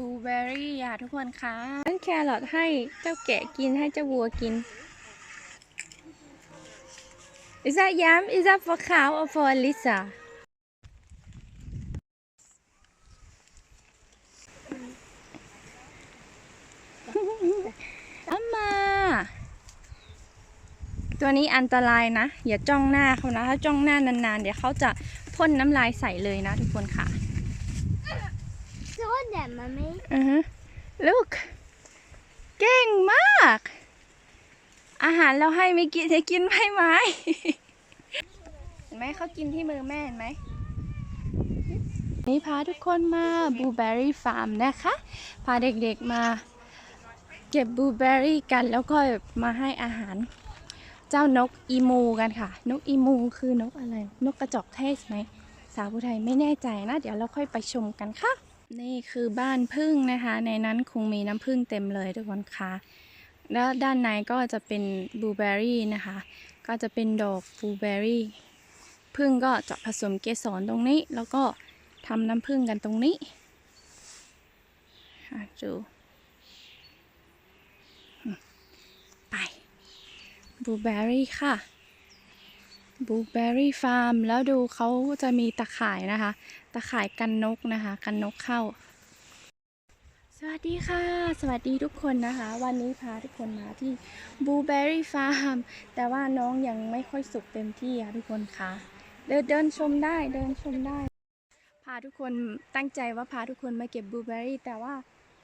บลูเบอร์รี่อะทุกคนคะนั่นแครอทให้เจ้าแกะกินให้เจ้าวัวกิน Is that yam? Is that for cow or for Lisa? Mama ตัวนี้อันตรายนะ อย่าจ้องหน้าเขานะ ถ้าจ้องหน้านานๆ เดี๋ยวเขาจะพ่นน้ำลายใส่เลยนะทุกคนค่ะ Saw them, mummy. อือฮึ look เก่งมาก อาหารเราให้ไม่กินจะกินไม่ไหมเห็นไหมเขากินที่มือแม่เห็นไหมนี่พาทุกคนมาบลูเบอร์รี่ฟาร์มนะคะ พาเด็กๆมาเก็บบลูเบอร์รี่กันแล้วก็มาให้อาหารเจ้านกอีมูกันค่ะ นกอีมูคือนกอะไร นกกระจอกเทศไหม สาวผู้ไทยไม่แน่ใจนะ เดี๋ยวเราค่อยไปชมกันค่ะ นี่คือบ้านพึ่งนะคะ ในนั้นคงมีน้ำพึ่งเต็มเลยทุกคนคะแล้วด้านในก็จะเป็นบลูเบอร์รี่นะคะ ก็จะเป็นดอกบลูเบอร์รี่พึ่งก็จะผสมเกสรตรงนี้ แล้วก็ทำน้ำพึ่งกันตรงนี้ดูไปบลูเบอร์รี่ค่ะ บลูเบอร์รี่ฟาร์มแล้วดูเขาจะมีตะข่ายนะคะ ตะข่ายกันนกนะคะ กันนกเข้า สวัสดีค่ะ สวัสดีทุกคนนะคะ วันนี้พาทุกคนมาที่บลูเบอร์รี่ฟาร์มแต่ว่าน้องยังไม่ค่อยสุกเต็มที่ค่ะทุกคนคะเดินเดินชมได้เดินชมได้ พาทุกคนตั้งใจว่าพาทุกคนมาเก็บบลูเบอร์รี่แต่ว่า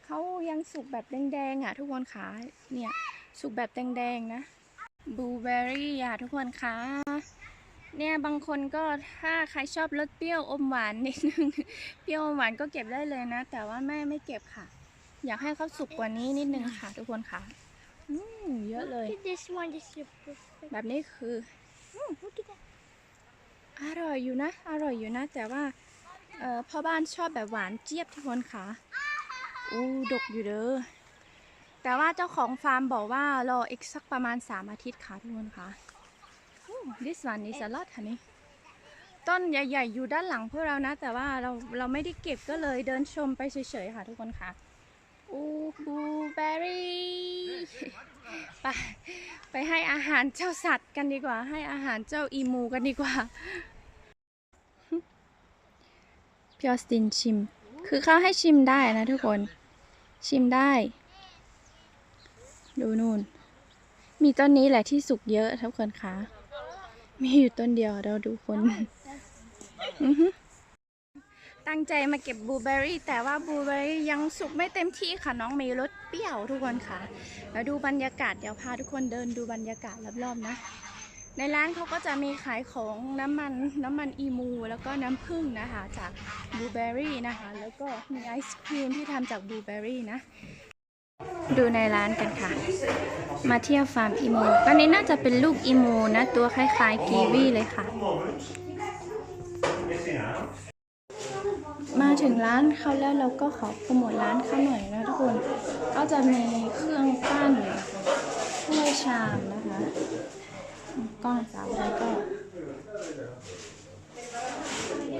เขายังสุกแบบแดงๆอะทุกคนคะเนี่ยสุกแบบแดงๆนะบลูเบอร์รี่อะทุกคนคะ เนี่ยบางคนก็ถ้าใครชอบรสเปรี้ยวอมหวานนิดนึง เปรี้ยวอมหวานก็เก็บได้เลยนะ แต่ว่าแม่ไม่เก็บค่ะ อยากให้เขาสุกกว่านี้นิดนึงค่ะ ทุกคนค่ะอืมเยอะเลย Look at this one, this is perfect. แบบนี้คือ Mm, look at that. อร่อยอยู่นะ อร่อยอยู่นะ แต่ว่าเอ่อพ่อบ้านชอบแบบหวานเจี๊ยบทุกคนค่ะอู้ดกอยู่เด้อแต่ว่าเจ้าของฟาร์มบอกว่ารออีกสักประมาณ 3 อาทิตย์ค่ะทุกคนค่ะอู้ this one is a lot ค่ะนี่ต้นใหญ่ ๆ อยู่ด้านหลังพวกเรานะ แต่ว่าเราเราไม่ได้เก็บก็เลยเดินชมไปเฉย ๆ ค่ะทุกคนค่ะอูบูเบอร์รี่ไปไปให้อาหารเจ้าสัตว์กันดีกว่า ให้อาหารเจ้าอีมูกันดีกว่าพี่ออสตินชิม คือเขาให้ชิมได้นะทุกคน ชิมได้ ดูนู่น มีต้นนี้แหละที่สุกเยอะทุกคนคะ มีอยู่ต้นเดียวเราดูคนตั้งใจมาเก็บบลูเบอร์รี่แต่ว่าบลูเบอร์รี่ยังสุกไม่เต็มที่ค่ะน้องมีรสเปรี้ยวทุกคนค่ะ แล้วดูบรรยากาศเดี๋ยวพาทุกคนเดินดูบรรยากาศรอบๆนะ ในร้านเขาก็จะมีขายของน้ำมันน้ำมันอีมู แล้วก็น้ำผึ้งนะคะจากบลูเบอร์รี่นะคะ แล้วก็มีไอศครีมที่ทำจากบลูเบอร์รี่นะ ดูในร้านกันค่ะ มาเที่ยวฟาร์มอีมูตอนนี้น่าจะเป็นลูกอีมูนะ ตัวคล้ายๆกีวีเลยค่ะ มาถึงร้านเขาแล้วเราก็ขอโปรโมทร้านเขาหน่อยนะทุกคน ก็จะมีเครื่องปั้นถ้วยชามนะคะกล้องสาวไทยก็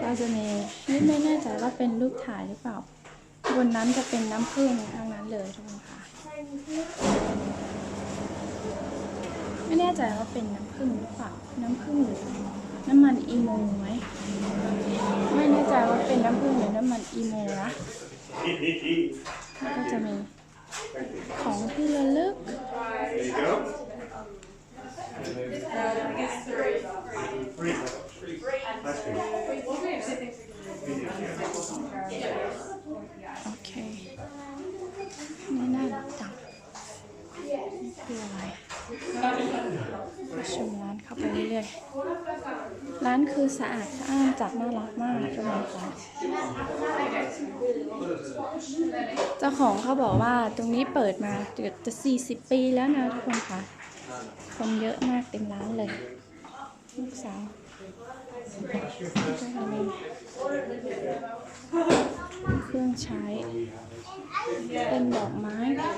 ก็จะมีนี่ไม่แน่ใจว่าเป็นรูปถ่ายหรือเปล่า บนนั้นจะเป็นน้ำผึ้งทั้งนั้น เลยทุกคนค่ะ ไม่แน่ใจว่าเป็นน้ำผึ้งหรือเปล่า น้ำผึ้งหรือน้ำมันอีโมไหม ไม่แน่ใจว่าเป็นน้ำผึ้งหรือน้ำมันอีโมนะแล้วก็จะมีของที่ระลึกโอเค นี่น่ารักจังนี่คืออะไรไปชมร้านเข้าไปเรื่อยๆ ร้านคือสะอาดสะอ้านจัดน่ารักมากทุกคนค่ะเจ้าของเขาบอกว่าตรงนี้เปิดมาเกือบจะ 40 ปีแล้วนะทุกคนค่ะ คนเยอะมากเต็มร้านเลย ลูกสาว เครื่องใช้ เป็นดอกไม้ แล้ว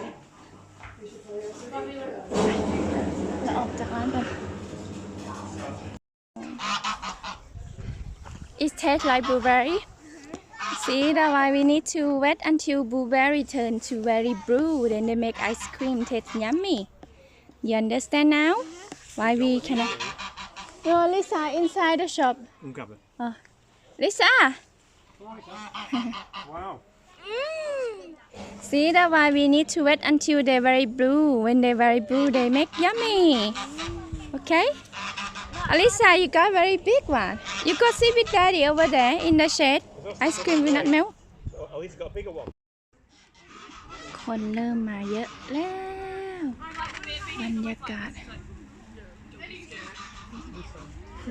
ออกจากร้านกัน It tastes like blueberry See that why we need to wait until blueberry turn to very blue, then they make ice cream taste yummy. You understand now? Why we cannot? Oh, Lisa, inside the shop. Hon grabbar. Lisa, Wow. see that why we need to wait until they're very blue. When they're very blue, they make yummy. Okay? Alisa, you got very big one. You go sit with daddy over there in the shade. Ice cream will not melt. Oh, at least got a bigger one. คนเริ่มมาเยอะแล้ว บรรยากาศ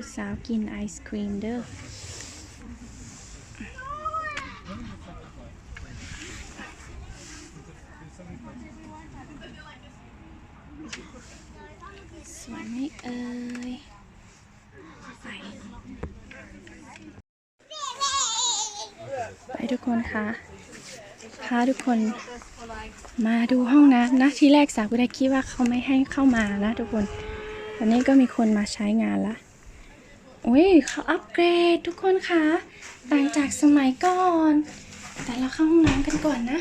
ผู้สาวกินไอศครีมเด้อสวยไหมเอ่ยไปไปทุกคนคะพาทุกคนมาดูห้องน้ำนะที่แรกสาวก็ได้คิดว่าเขาไม่ให้เข้ามานะทุกคนตอนนี้ก็มีคนมาใช้งานละ อุ้ยเขาอัปเกรดทุกคนคะต่างจากสมัยก่อน แต่เราเข้าห้องน้ำกันก่อนนะ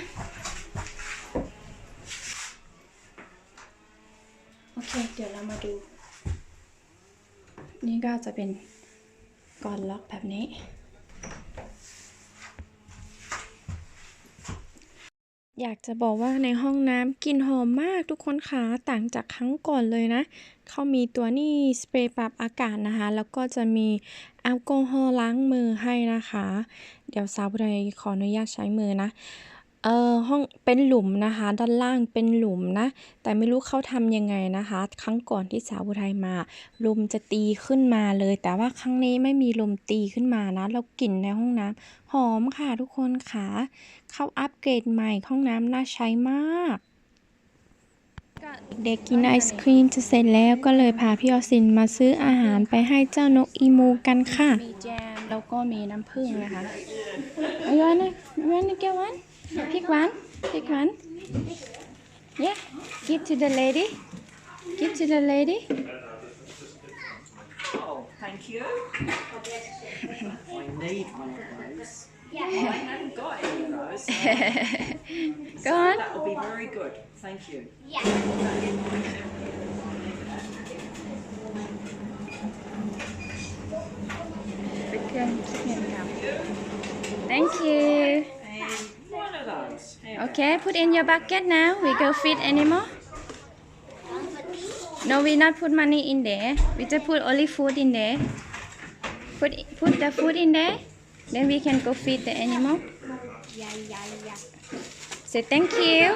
โอเค เดี๋ยวเรามาดู นี่ก็จะเป็นก่อนล็อกแบบนี้ อยากจะบอกว่าในห้องน้ำกลิ่นหอมมากทุกคนคะต่างจากครั้งก่อนเลยนะ เขามีตัวนี่สเปรย์ปรับอากาศนะคะ แล้วก็จะมีแอลกอฮอล์ล้างมือให้นะคะ เดี๋ยวสาวบุไรขออนุญาตใช้มือนะ เอ่อ ห้อง เป็นหลุมนะคะ ด้านล่างเป็นหลุมนะ แต่ไม่รู้เขาทำยังไงนะคะ ครั้งก่อนที่สาวบุไรมา ลมจะตีขึ้นมาเลย แต่ว่าครั้งนี้ไม่มีลมตีขึ้นมานะ แล้วกลิ่นในห้องน้ำหอมค่ะทุกคนค่ะ เข้าอัปเกรดใหม่ ห้องน้ำน่าใช้มาก เด็กกินไอศครีมจะเสร็จแล้วก็เลยพาพี่ออสินมาซื้ออาหารไปให้เจ้านกอีมูกันค่ะ มีแจมแล้วก็มีน้ำผึ้งนะคะเอาย้อนนะย้อนนะแก้ววัน Pick one. Pick one. Yeah. Give to the lady. Give to the lady. Oh, thank you. I need one of those. Yeah. I haven't got any of those. So Go on. That will be very good. Thank you. Yeah. Thank you. Okay, put in your bucket now. We go feed animal. No, we not put money in there. We just put only food in there. Put put the food in there. Then we can go feed the animal. Yeah, yeah, yeah. Say thank you.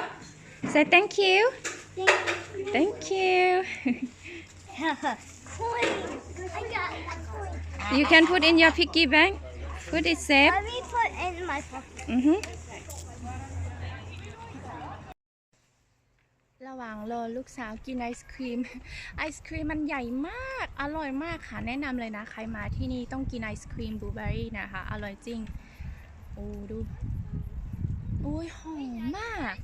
Say thank you. Thank you. coin. I got a coin. you can put in your piggy bank. Put it safe. Let me put in my pocket. อือ ระหว่างรอลูกสาวกินไอศครีม ไอศครีมมันใหญ่มาก อร่อยมากค่ะ แนะนำเลยนะ ใครมาที่นี่ต้องกินไอศครีมบลูเบอรี่นะคะ อร่อยจริง โอ้ดู โอ้ยหอมมาก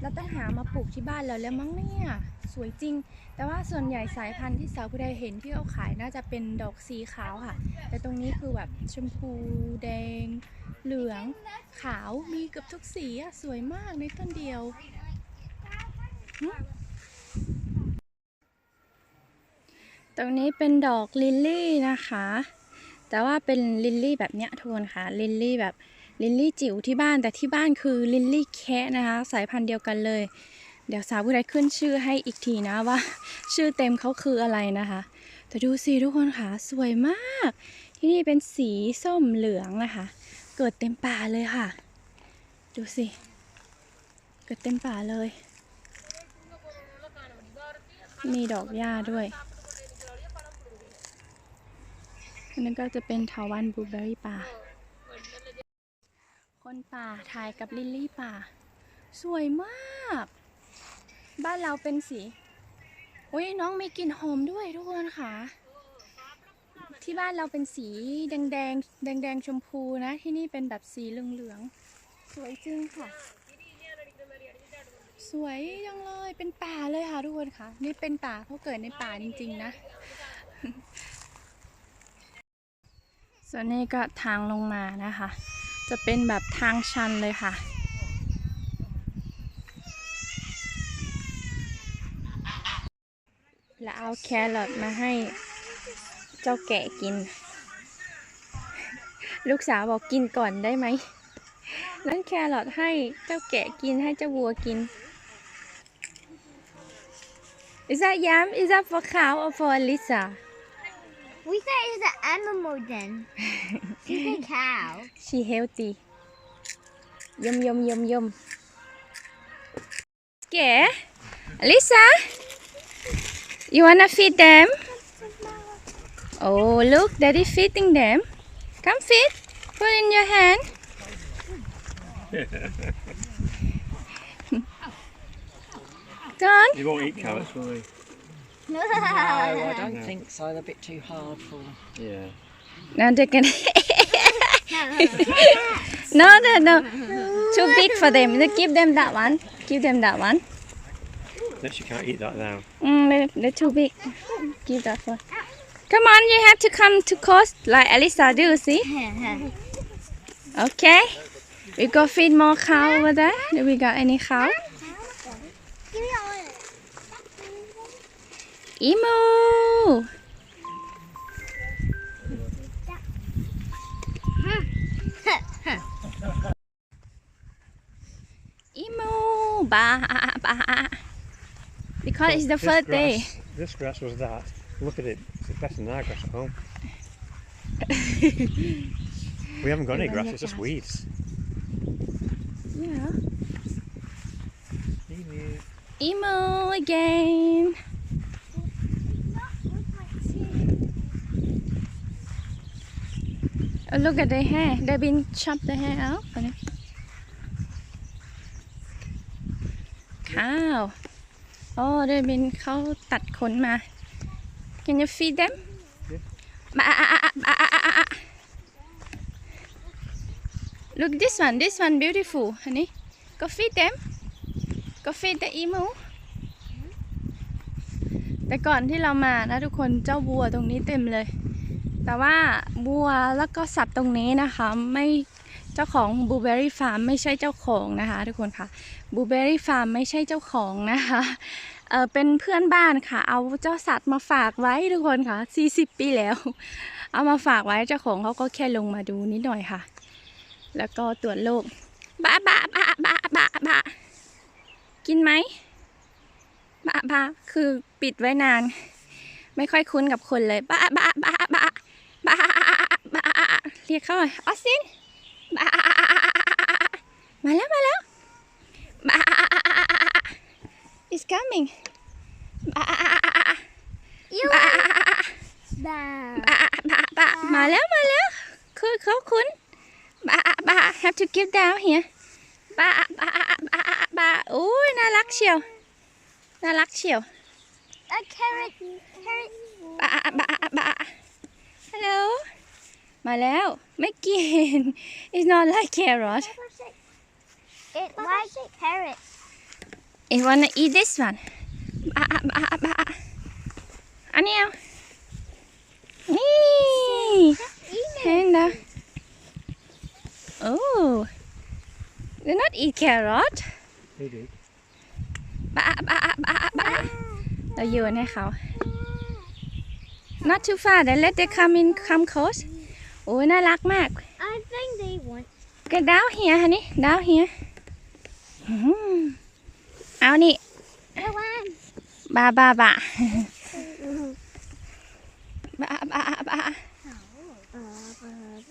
เราต้องหามาปลูกที่บ้านเราแล้วมั้งเนี่ย สวยจริง แต่ว่าส่วนใหญ่สายพันธุ์ที่สาวผู้ใดเห็นที่เขาขายน่าจะเป็นดอกสีขาวค่ะ แต่ตรงนี้คือแบบชมพูแดง เหลือง ขาว มีเกือบทุกสีอะสวยมากในต้นเดียว ตรงนี้เป็นดอกลิลลี่นะคะ แต่ว่าเป็นลิลลี่แบบเนี้ยทุกคนค่ะ ลิลลี่แบบลิลลี่จิ๋วที่บ้าน แต่ที่บ้านคือลิลลี่แคะนะคะ สายพันธุ์เดียวกันเลย เดี๋ยวสาวผู้ใดขึ้นชื่อให้อีกทีนะว่า ชื่อเต็มเขาคืออะไรนะคะ แต่ดูสิทุกคนค่ะ สวยมาก ที่นี่เป็นสีส้มเหลืองนะคะ เกิดเต็มป่าเลยค่ะ ดูสิ เกิดเต็มป่าเลย มีดอกหญ้าด้วยอันนั้นก็จะเป็นเถาวันบลูเบอรี่ป่า คนป่าถ่ายกับลิลลี่ป่า สวยมาก บ้านเราเป็นสีอุ้ยน้องมีกลิ่นหอมด้วยทุกคนค่ะ ที่บ้านเราเป็นสีแดงแดงแดงแดงชมพูนะ ที่นี่เป็นแบบสีเหลืองๆสวยจริงค่ะ สวยจังเลยเป็นป่าเลยค่ะทุกคนค่ะนี่เป็นป่าเพราเกิดในป่าจริงๆนะ ส่วนนี้ก็ทางลงมานะคะ จะเป็นแบบทางชันเลยค่ะแล้วเอาแครอทมาให้เจ้าแกะกิน ลูกสาวบอกกินก่อนได้ไหมนั้นแครอทให้เจ้าแกะกินให้เจ้าวัวกิน Is that yam? Is that for cow or for Lisa? We say it's an animal then. She's a cow. She healthy. Yum yum yum yum. Scare? Lisa? You wanna feed them? Oh, look, Daddy feeding them. Come feed. Put in your hand. Go on. You won't eat carrots, will you? No, I don't think so. They're a bit too hard for them. Yeah. Now they're gonna. no, no, no. Too big for them. They Give them that one. Give them that one. No, you can't eat that now. Mm, they're, they're too big. Give that one. Come on, you have to come to coast like Elisa do, see? Okay. We go feed more cow over there. Do we got any cow? Give me all Emu! Emu! Ba ba. Because it's the first day. This grass was that. Look at it. It's better than our grass at home. we haven't got any grass, it's just weeds. Yeah. Emu again. Oh, look at the hair. They've been chopped the hair out. ข้าว Oh, they've been เขาตัดขนมา Can you feed them? มาอะอะอะอะอะอะอะ Look this one. This one beautiful, honey. Go feed them. Go feed the emu. แต่ก่อนที่เรามานะทุกคนเจ้าวัวตรงนี้เต็มเลย แต่ว่าวัวแล้วก็สัตว์ตรงนี้นะคะ ไม่เจ้าของบูเบอรี่ฟาร์มไม่ใช่เจ้าของนะคะทุกคนค่ะบูเบอรี่ฟาร์มไม่ใช่เจ้าของนะคะเออเป็นเพื่อนบ้านค่ะ เอาเจ้าสัตว์มาฝากไว้ทุกคนค่ะ 40 ปีแล้ว เอามาฝากไว้เจ้าของเขาก็แค่ลงมาดูนิดหน่อยค่ะ แล้วก็ตรวจโรคบ้าบ้าบ้าบ้าบ้าบ้ากินไหมบะบะคือปิดไว้นาน ไม่ค่อยคุ้นกับคนเลยบะบะบะบะ บะบะเรียกเขาหน่อยออสซินบะมาแล้วมาแล้วบะ is coming บะ You บะ bad. บะบะบะมาแล้วมาแล้วคือเขาคุ้นบะบะ have to give down here บะบะบะบะโอ้ยน่ารักเชียวน่ารักเชียว A carrot. Carrot. บะบะบะ ฮัลโหล มาแล้ว ไม่กิน it's not like carrot It like carrot. it wanna eat this one บะบะบะอันนี้เอานี่เห็นนะ oh they not eat carrot They do. บะบะบะบะเราโยนให้เขา not too far then let them come in come close โอ้ยน่ารักมาก I think they want. Go down here, honey. Down here. อืมเอานี่ I want. บาบาบาบาบาบา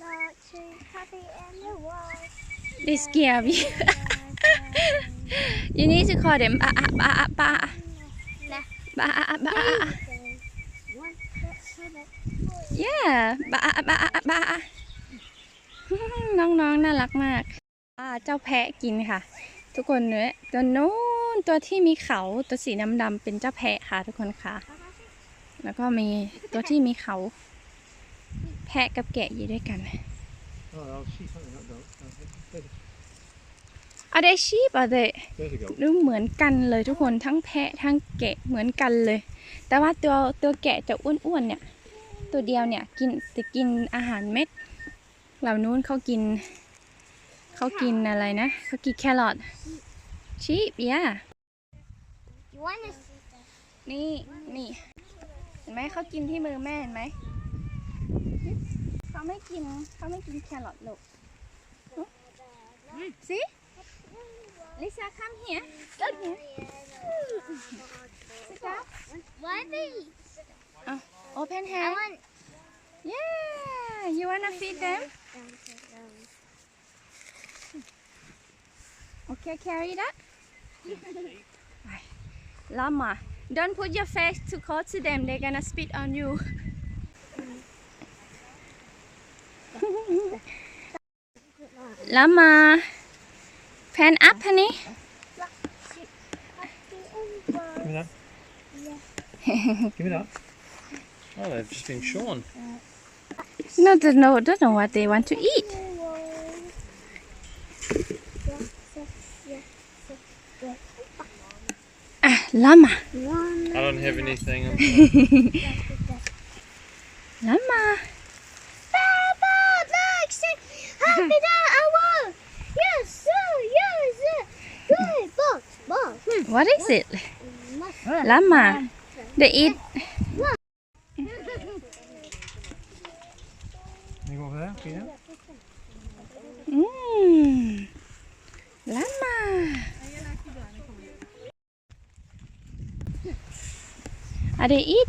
Not too happy in the world. They scare me. you need to call them บาบาบาบาบา บาบาบาน้องๆน่ารักมากอ่าเจ้าแพะกินค่ะ ทุกคนเนี่ยตัวนู้นตัวที่มีเขาตัวสีดำๆเป็นเจ้าแพะค่ะ ทุกคนค่ะ แล้วก็มีตัวที่มีเขา แพะกับแกะอยู่ด้วยกัน Oh, oh sheep, aren't they? Not goats. There's a- Are they ดูเหมือนกันเลยทุกคนทั้งแพะทั้งแกะเหมือนกันเลย แต่ว่าตัวตัวแกะจะอ้วนๆเนี่ย ตัวเดียวเนี่ยกินจะกินอาหารเม็ด เหล่านู้นเขากิน เขากินอะไรนะเขากินแครอทชีพย่า You want to นี่นี่เห็นไหมเขากินที่มือแม่เห็นไหมเขาไม่กินเขาไม่กินแครอทลูกสิลิซ่า come here look here sit down Why they? Open I hand want. yeah you wanna feed them okay carry that llama don't put your face too close to them they're gonna spit on you llama pan up honey Give me that. Give me that. Oh, they've just been shorn. no they know don't know what they want to eat ah llama I don't have anything. llama Papa, look, happy that I want. Yes, yes. Good, box, box. what is it llama they eat You go over there, Peter? mm. llama are they eat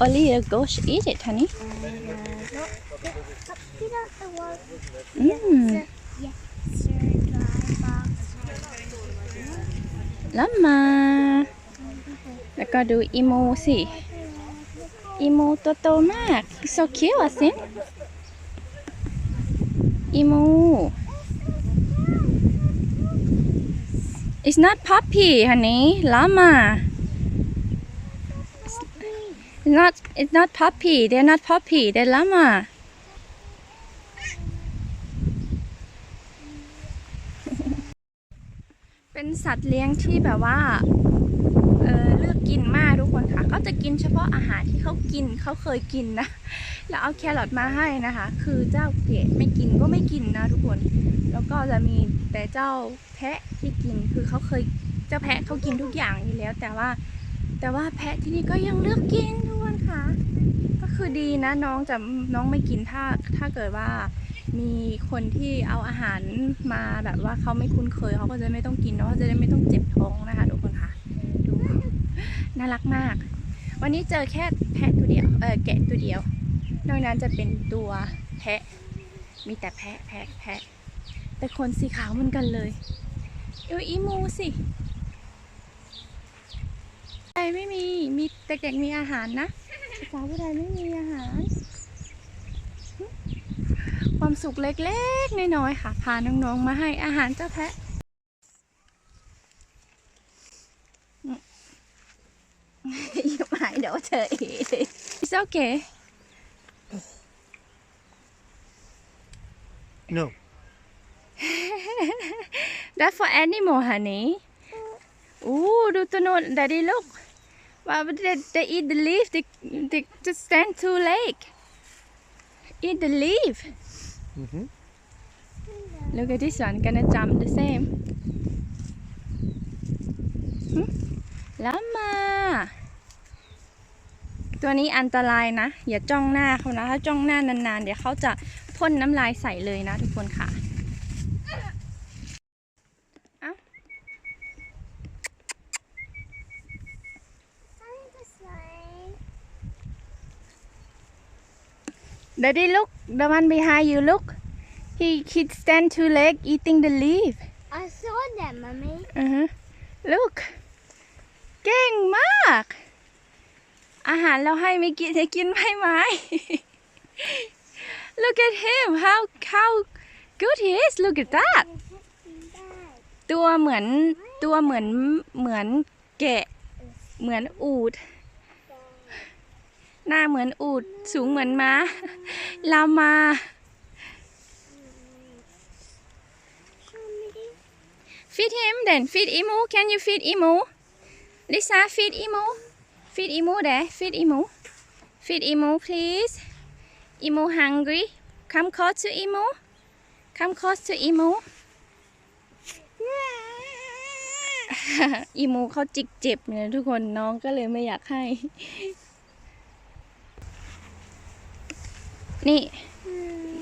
only the goats eat it honey Happy that I want. mm. Yes, sir, dry box. แล้วมาแล้วก็ดูอีมูสิอีมูตัวโตมาก so cute อะสิ อีมู it's not puppy honey llama it's not it's not puppy they're not puppy they're llama เป็นสัตว์เลี้ยงที่แบบว่า เออเลือกกินมากทุกคนค่ะเขาจะกินเฉพาะอาหารที่เขากินเขาเคยกินนะ แล้วเอาแครอทมาให้นะคะ คือเจ้าเกดไม่กินก็ไม่กินนะทุกคน แล้วก็จะมีแต่เจ้าแพะที่กิน คือเขาเคยเจ้าแพะเขากินทุกอย่างอยู่แล้ว แต่ว่าแต่ว่าแพะที่นี่ก็ยังเลือกกินทุกคนค่ะ ก็คือดีนะน้องจะน้องไม่กินถ้าถ้าเกิดว่ามีคนที่เอาอาหารมาแบบว่าเขาไม่คุ้นเคยเขาก็จะไม่ต้องกินเนาะเขาจะได้ไม่ต้องเจ็บท้องนะคะทุ น่ารักมาก วันนี้เจอแค่แพะตัวเดียว เออแกะตัวเดียว นอกนั้นจะเป็นตัวแพะ มีแต่แพะแพะแพะ แต่ขนสีขาวเหมือนกันเลยดูอีมูสิใดไม่มี มีเด็กๆมีอาหารนะสาวผู้ใดไม่มีอาหาร ความสุขเล็กๆน้อยๆค่ะ พาน้องๆมาให้อาหารเจ้าแพะ to eat it. It's okay. No. That's for animal, honey. Ooh, do to know, Daddy, look. Well, but they, they eat the leaf. They, they just stand too late. Eat the leaf. Mm-hmm. Look at this one, gonna jump the same. Hmm? Llama ตัวนี้อันตรายนะ อย่าจ้องหน้าเขานะ ถ้าจ้องหน้านานๆ เดี๋ยวเขาจะพ่นน้ำลายใส่เลยนะทุกคนค่ะเอ้า Daddy, look, the one behind you, look. He he stand two leg eating the leaf. I saw that, mommy. Uh-huh. Look เก่งมาก อาหารเราให้ไม่กินจะกินไม่ไหม Look at him how how good he is look at that ตัวเหมือนตัวเหมือนเหมือนแกะ เหมือนอูด หน้าเหมือนอูดสูงเหมือนม้าลามา Feed him then. Feed Emu. Can you feed Emu? Lisa, feed Emu. Feed Emu there. Feed Emu. Feed Emu, please. Emu hungry. Come close to Emu. Come close to Emu. อีโมเขาจิกเจ็บเนี่ยทุกคนน้องก็เลยไม่อยากให้ นี่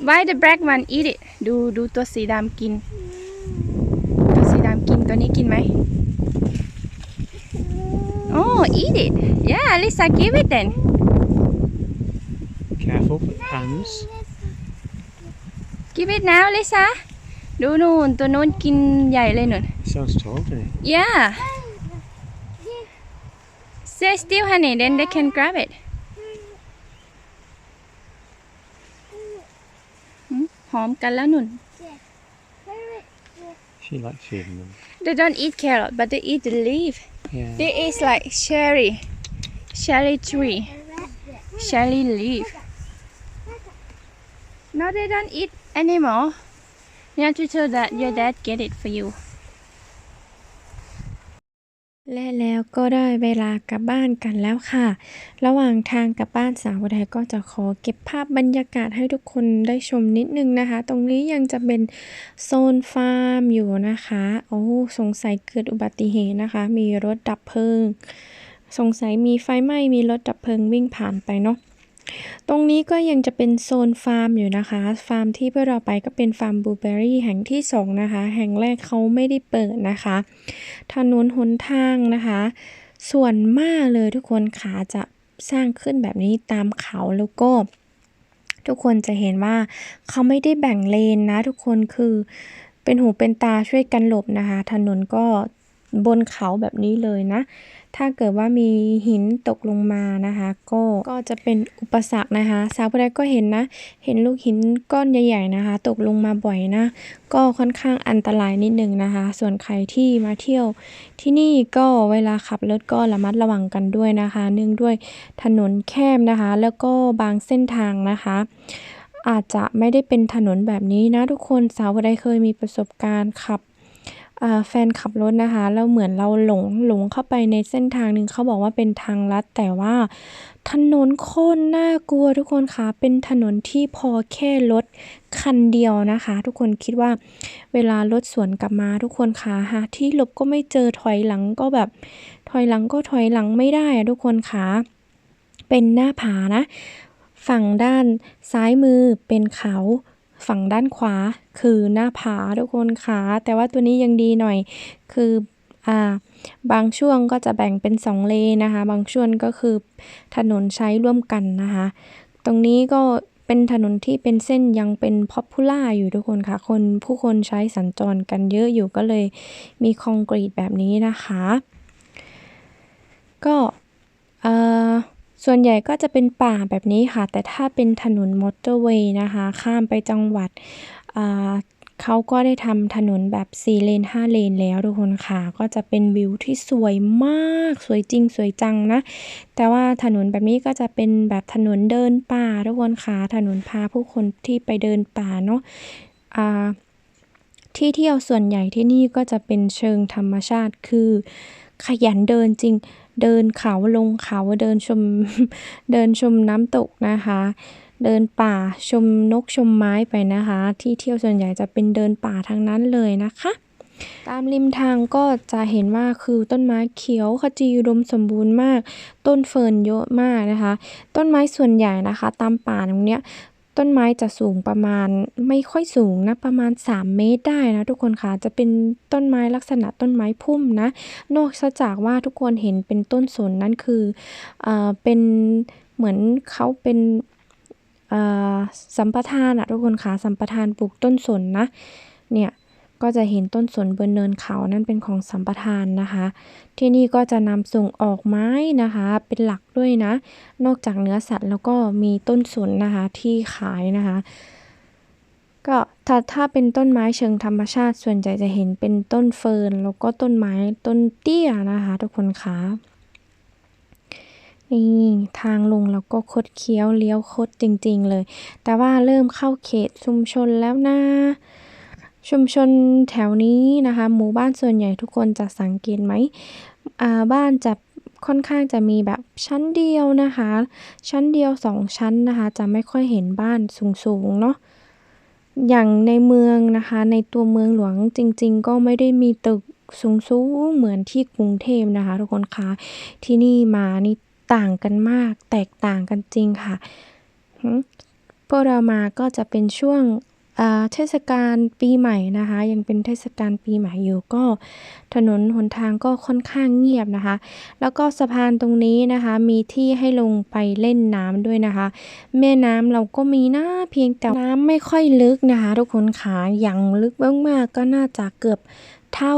why the black one eat it ดูดูตัวสีดำกิน ตัวสีดำกินตัวนี้กินไหม oh eat it yeah Lisa give it then Careful, hands. give it now Lisa ดูนู่นตัวนู้นกินใหญ่เลยนู่น Sounds tall, doesn't it? yeah stay still honey then they can grab it หืมหอมกันแล้วนุ่น She likes feeding them. They don't eat carrot, but they eat the leaf. Yeah. They eat like cherry, cherry tree, cherry leaf. No, they don't eat anymore. You have to tell that your dad get it for you. และแล้วก็ได้เวลากลับบ้านกันแล้วค่ะ ระหว่างทางกลับบ้านสาวไทยก็จะขอเก็บภาพบรรยากาศให้ทุกคนได้ชมนิดนึงนะคะ ตรงนี้ยังจะเป็นโซนฟาร์มอยู่นะคะ โอ้สงสัยเกิดอุบัติเหตุนะคะ มีรถดับเพลิง สงสัยมีไฟไหม้มีรถดับเพลิงวิ่งผ่านไปเนาะ ตรงนี้ก็ยังจะเป็นโซนฟาร์มอยู่นะคะ ฟาร์มที่เพื่อเราไปก็เป็นฟาร์มบลูเบอรี่แห่งที่สองนะคะ แห่งแรกเขาไม่ได้เปิดนะคะ ถนนหนทางนะคะ ส่วนมากเลยทุกคนขาจะสร้างขึ้นแบบนี้ตามเขาแล้วก็ ทุกคนจะเห็นว่าเขาไม่ได้แบ่งเลนนะ ทุกคนคือเป็นหูเป็นตาช่วยกันหลบนะคะ ถนนก็บนเขาแบบนี้เลยนะ ถ้าเกิดว่ามีหินตกลงมานะคะ ก็ก็จะเป็นอุปสรรคนะคะสาวผู้ใดก็เห็นนะ เห็นลูกหินก้อนใหญ่ ๆนะคะ ตกลงมาบ่อยนะ ก็ค่อนข้างอันตรายนิดนึงนะคะ ส่วนใครที่มาเที่ยวที่นี่ก็เวลาขับรถก็ระมัดระวังกันด้วยนะคะ เนื่องด้วยถนนแคบนะคะ แล้วก็บางเส้นทางนะคะอาจจะไม่ได้เป็นถนนแบบนี้นะทุกคนสาวใดเคยมีประสบการณ์ขับ แฟนขับรถนะคะแล้วเหมือนเราหลงหลงเข้าไปในเส้นทางหนึ่งเขาบอกว่าเป็นทางลัด แต่ว่าถนนโคตรน่ากลัวทุกคนคะเป็นถนนที่พอแค่รถคันเดียวนะคะ ทุกคนคิดว่าเวลารถสวนกลับมาทุกคนคะหาที่หลบก็ไม่เจอถอยหลังก็แบบ ถอยหลังก็ถอยหลังไม่ได้อะทุกคนคะเป็นหน้าผานะ ฝั่งด้านซ้ายมือเป็นเขา ฝั่งด้านขวาคือหน้าผาทุกคนคะแต่ว่าตัวนี้ยังดีหน่อย คืออ่าบางช่วงก็จะแบ่งเป็นสองเลนนะคะ บางช่วงก็คือถนนใช้ร่วมกันนะคะ ตรงนี้ก็เป็นถนนที่เป็นเส้นยังเป็นพ o p พูล่าอยู่ทุกคนค่ะ คนผู้คนใช้สัญจรกันเยอะอยู่ก็เลยมีคอนกรีตแบบนี้นะคะ ก็เอ่อ ส่วนใหญ่ก็จะเป็นป่าแบบนี้ค่ะ แต่ถ้าเป็นถนนมอเตอร์เวย์นะคะ ข้ามไปจังหวัดเขาก็ได้ทำถนนแบบ4เลน5เลนแล้วทุกคนค่ะ ก็จะเป็นวิวที่สวยมาก สวยจริงสวยจังนะ แต่ว่าถนนแบบนี้ก็จะเป็นแบบถนนเดินป่าทุกคนค่ะ ถนนพาผู้คนที่ไปเดินป่าเนาะที่เที่ยวส่วนใหญ่ที่นี่ก็จะเป็นเชิงธรรมชาติคือขยันเดินจริง เดินเขาลงเขาเดินชมเดินชมน้ำตกนะคะ เดินป่าชมนกชมไม้ไปนะคะ ที่เที่ยวส่วนใหญ่จะเป็นเดินป่าทั้งนั้นเลยนะคะตามริมทางก็จะเห็นว่าคือต้นไม้เขียวขจีอุดมสมบูรณ์มาก ต้นเฟิร์นเยอะมากนะคะ ต้นไม้ส่วนใหญ่นะคะ ตามป่าตรงเนี้ย ต้นไม้จะสูงประมาณไม่ค่อยสูงนะประมาณ 3 เมตรได้นะทุกคนค่ะจะเป็นต้นไม้ลักษณะต้นไม้พุ่มนะนอกจากว่าทุกคนเห็นเป็นต้นสนนั่นคือเอ่อเป็นเหมือนเขาเป็นเออสัมปทานอะทุกคนค่ะสัมปทานปลูกต้นสนนะเนี่ย ก็จะเห็นต้นสนบนเนินเขานั่นเป็นของสัมปทานนะคะ ที่นี่ก็จะนำส่งออกไม้นะคะ เป็นหลักด้วยนะ นอกจากเนื้อสัตว์แล้วก็มีต้นสนนะคะที่ขายนะคะก็ถ้าถ้าเป็นต้นไม้เชิงธรรมชาติส่วนใหญ่จะเห็นเป็นต้นเฟิร์นแล้วก็ต้นไม้ต้นเตี้ยนะคะ ทุกคนคะนี่ทางลงแล้วก็คดเคี้ยวเลี้ยวคดจริง ๆ เลย แต่ว่าเริ่มเข้าเขตชุมชนแล้วนะ ชุมชนแถวนี้นะคะ หมู่บ้านส่วนใหญ่ทุกคนจะสังเกตไหมอ่าบ้านจะค่อนข้างจะมีแบบชั้นเดียวนะคะ ชั้นเดียวสองชั้นนะคะ จะไม่ค่อยเห็นบ้านสูงๆเนาะอย่างในเมืองนะคะ ในตัวเมืองหลวงจริง ๆ ก็ไม่ได้มีตึกสูงๆเหมือนที่กรุงเทพนะคะ ทุกคนคะที่นี่มานี่ต่างกันมาก แตกต่างกันจริงค่ะหืมพวกเรามาก็จะเป็นช่วง เทศกาลปีใหม่นะคะ ยังเป็นเทศกาลปีใหม่อยู่ก็ถนนหนทางก็ค่อนข้างเงียบนะคะ แล้วก็สะพานตรงนี้นะคะ มีที่ให้ลงไปเล่นน้ำด้วยนะคะ แม่น้ำเราก็มีนะเพียงแต่น้ำไม่ค่อยลึกนะคะ ทุกคนค่ะอย่างลึกมากๆก็น่าจะเกือบเท่า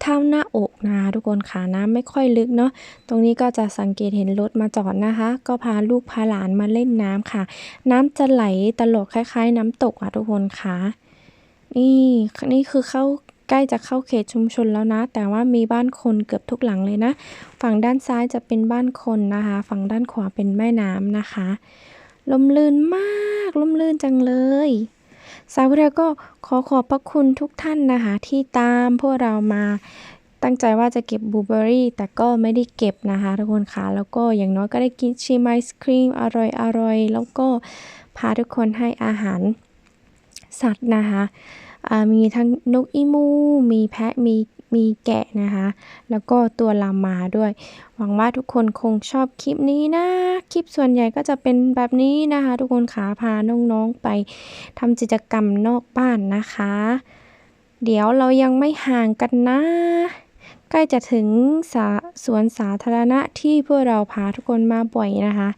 เท่าหน้าอกนะคะทุกคนค่ะน้ำไม่ค่อยลึกเนาะตรงนี้ก็จะสังเกตเห็นรถมาจอดนะคะ ก็พาลูกพาหลานมาเล่นน้ำค่ะ น้ำจะไหลตลอดคล้าย ๆ น้ำตกอะทุกคนค่ะนี่นี่คือเข้าใกล้จะเข้าเขตชุมชนแล้วนะ แต่ว่ามีบ้านคนเกือบทุกหลังเลยนะ ฝั่งด้านซ้ายจะเป็นบ้านคนนะคะ ฝั่งด้านขวาเป็นแม่น้ำนะคะ ลมลื่นมาก ลมลื่นจังเลย สาวเราก็ขอขอบพระคุณทุกท่านนะคะที่ตามพวกเรามาตั้งใจว่าจะเก็บบลูเบอร์รี่แต่ก็ไม่ได้เก็บนะคะทุกคนค่ะแล้วก็อย่างน้อยก็ได้กินชิมไอศครีมอร่อยอร่อยแล้วก็พาทุกคนให้อาหารสัตว์นะคะมีทั้งนกอีมู มีแพะมี มีแกะนะคะ แล้วก็ตัวลามาด้วย หวังว่าทุกคนคงชอบคลิปนี้นะ คลิปส่วนใหญ่ก็จะเป็นแบบนี้นะคะ ทุกคนขาพาน้องๆไปทำกิจกรรมนอกบ้านนะคะ เดี๋ยวเรายังไม่ห่างกันนะใกล้จะถึงสาสวนสาธารณะที่พวกเราพาทุกคนมาบ่อยนะคะ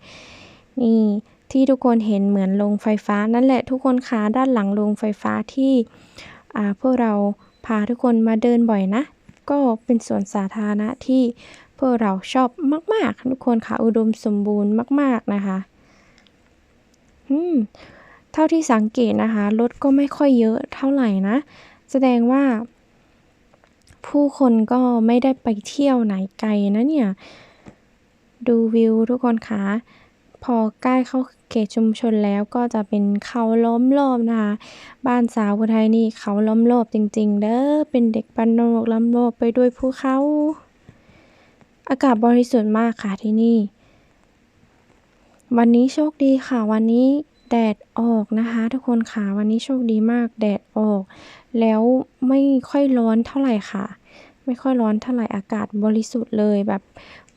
นี่ที่ทุกคนเห็นเหมือนโรงไฟฟ้านั่นแหละทุกคนคะด้านหลังโรงไฟฟ้าที่พวกเรา พาทุกคนมาเดินบ่อยนะ ก็เป็นสวนสาธารณะที่พวกเราชอบมาก ๆ ทุกคนค่ะอุดมสมบูรณ์มาก ๆ นะคะอืมเท่าที่สังเกตนะคะรถก็ไม่ค่อยเยอะเท่าไหร่นะ แสดงว่า ผู้คนก็ไม่ได้ไปเที่ยวไหนไกลนะเนี่ย ดูวิวทุกคนคะ พอใกล้เข้าเขตชุมชนแล้วก็จะเป็นเขาล้อมรอบนะคะ บ้านสาวผู้ไทยนี่เขาล้อมรอบจริง ๆ เด้อ เป็นเด็กบ้านนอกล้อมรอบไปด้วยภูเขา อากาศบริสุทธิ์มากค่ะที่นี่ วันนี้โชคดีค่ะ วันนี้แดดออกนะคะ ทุกคนค่ะ วันนี้โชคดีมากแดดออก แล้วไม่ค่อยร้อนเท่าไหร่ค่ะ ไม่ค่อยร้อนเท่าไหร่อากาศบริสุทธิ์เลยแบบ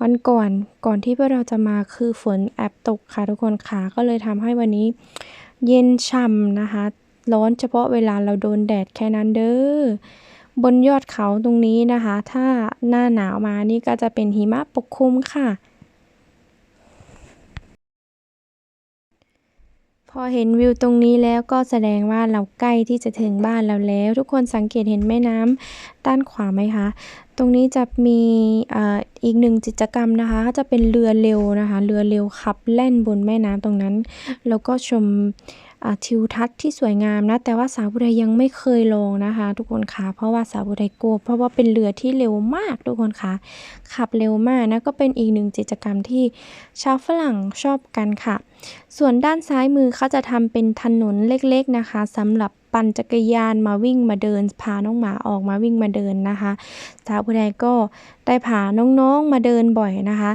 วันก่อนก่อนที่พวกเราจะมาคือฝนแอบตกค่ะทุกคนค่ะก็เลยทำให้วันนี้เย็นฉ่านะคะ ร้อนเฉพาะเวลาเราโดนแดดแค่นั้นเด้อบนยอดเขาตรงนี้นะคะ ถ้าหน้าหนาวมานี่ก็จะเป็นหิมะปกคลุมค่ะ พอเห็นวิวตรงนี้แล้วก็แสดงว่าเราใกล้ที่จะถึงบ้านเราแล้ว ทุกคนสังเกตเห็นแม่น้ำด้านขวาไหมคะ ตรงนี้จะมีอีกหนึ่งกิจกรรมนะคะก็จะเป็นเรือเร็วนะคะ เรือเร็วขับแล่นบนแม่น้ำตรงนั้น แล้วก็ชม ทิวทัศน์ที่สวยงามนะ แต่ว่าสาวผู้ใดยังไม่เคยลองนะคะ ทุกคนคะเพราะว่าสาวผู้ใดกลัวเพราะว่าเป็นเรือที่เร็วมากทุกคนคะขับเร็วมากนะก็เป็นอีกหนึ่งกิจกรรมที่ชาวฝรั่งชอบกันค่ะ ส่วนด้านซ้ายมือเขาจะทำเป็นถนนเล็กๆนะคะสำหรับปั่นจักรยานมาวิ่งมาเดิน พาน้องหมาออกมาวิ่งมาเดินนะคะสาวผู้ใดก็ได้พาน้องๆมาเดินบ่อยนะคะ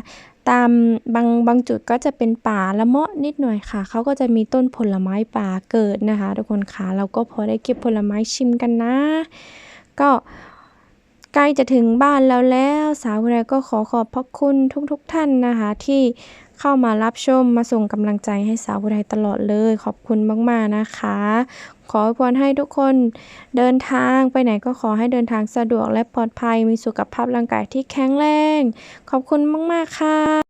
ตามบางบางจุดก็จะเป็นป่าละเมาะนิดหน่อยค่ะ เขาก็จะมีต้นผลไม้ป่าเกิดนะคะ ทุกคนค่ะเราก็พอได้เก็บผลไม้ชิมกันนะ ก็ใกล้จะถึงบ้านแล้วแล้ว สาวแรก็ขอขอบพระคุณทุกๆทท่านนะคะ ที่ เข้ามารับชมมาส่งกำลังใจให้สาวผู้ใดตลอดเลย ขอบคุณมาก ๆ นะคะ ขออวยพรให้ทุกคนเดินทางไปไหนก็ขอให้เดินทางสะดวกและปลอดภัยมีสุขภาพร่างกายที่แข็งแรง ขอบคุณมาก ๆ ค่ะ